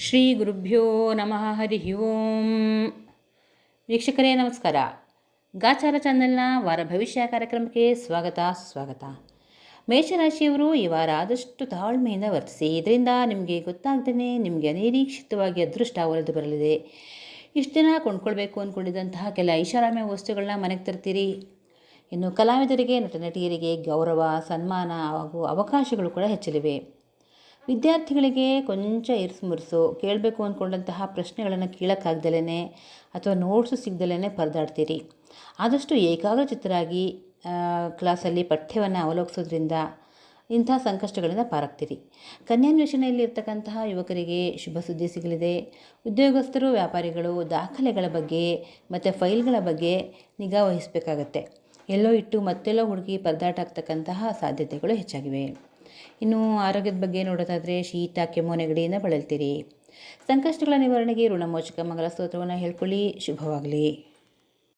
ಶ್ರೀ ಗುರುಭ್ಯೋ ನಮಃ, ಹರಿ ಓಂ. ವೀಕ್ಷಕರೇ, ನಮಸ್ಕಾರ. ಗಾಚಾರ ಚಾನೆಲ್ನ ವಾರ ಭವಿಷ್ಯ ಕಾರ್ಯಕ್ರಮಕ್ಕೆ ಸ್ವಾಗತ ಸ್ವಾಗತ. ಮೇಷರಾಶಿಯವರು ಈ ವಾರ ಆದಷ್ಟು ತಾಳ್ಮೆಯಿಂದ ವರ್ತಿಸಿ, ಇದರಿಂದ ನಿಮಗೆ ಗೊತ್ತಾಗ್ದೇ ನಿಮಗೆ ಅನಿರೀಕ್ಷಿತವಾಗಿ ಅದೃಷ್ಟ ಒಲಿದು ಬರಲಿದೆ. ಇಷ್ಟು ದಿನ ಕೊಂಡ್ಕೊಳ್ಬೇಕು ಅಂದ್ಕೊಂಡಿದ್ದಂತಹ ಕೆಲ ಐಷಾರಾಮ್ಯ ವಸ್ತುಗಳನ್ನ ಮನೆಗೆ ತರ್ತೀರಿ. ಇನ್ನು ಕಲಾವಿದರಿಗೆ ನಟ ನಟಿಯರಿಗೆ ಗೌರವ, ಸನ್ಮಾನ ಹಾಗೂ ಅವಕಾಶಗಳು ಕೂಡ ಹೆಚ್ಚಲಿವೆ. ವಿದ್ಯಾರ್ಥಿಗಳಿಗೆ ಕೊಂಚ ಇರಿಸುಮುರುಸು ಕೇಳಬೇಕು ಅಂದ್ಕೊಂಡಂತಹ ಪ್ರಶ್ನೆಗಳನ್ನು ಕೇಳೋಕ್ಕಾಗ್ದಲೇ ಅಥವಾ ನೋಟ್ಸು ಸಿಗ್ದಲೇ ಪರದಾಡ್ತೀರಿ. ಆದಷ್ಟು ಏಕಾಗ್ರಚಿತ್ತರಾಗಿ ಆ, ಕ್ಲಾಸಲ್ಲಿ ಪಠ್ಯವನ್ನು ಅವಲೋಕಿಸೋದ್ರಿಂದ ಇಂಥ ಸಂಕಷ್ಟಗಳಿಂದ ಪಾರಾಗ್ತೀರಿ. ಕನ್ಯಾನ್ವೇಷಣೆಯಲ್ಲಿ ಇರ್ತಕ್ಕಂತಹ ಯುವಕರಿಗೆ ಶುಭ ಸುದ್ದಿ ಸಿಗಲಿದೆ. ಉದ್ಯೋಗಸ್ಥರು ವ್ಯಾಪಾರಿಗಳು ದಾಖಲೆಗಳ ಬಗ್ಗೆ ಮತ್ತು ಫೈಲ್ಗಳ ಬಗ್ಗೆ ನಿಗಾ ವಹಿಸಬೇಕಾಗತ್ತೆ. ಎಲ್ಲೋ ಇಟ್ಟು ಮತ್ತೆಲ್ಲೋ ಹುಡುಗಿ ಪರದಾಟ ಸಾಧ್ಯತೆಗಳು ಹೆಚ್ಚಾಗಿವೆ. ಇನ್ನು ಆರೋಗ್ಯದ ಬಗ್ಗೆ ನೋಡೋದಾದರೆ ಶೀತ, ಕೆಮ್ಮು, ನೆಗಡಿಯಿಂದ ಬಳಲ್ತೀರಿ. ಸಂಕಷ್ಟಗಳ ನಿವಾರಣೆಗೆ ಋಣಮೋಚಕ ಮಂಗಲ ಸ್ತೋತ್ರವನ್ನು ಹೇಳ್ಕೊಳ್ಳಿ. ಶುಭವಾಗಲಿ.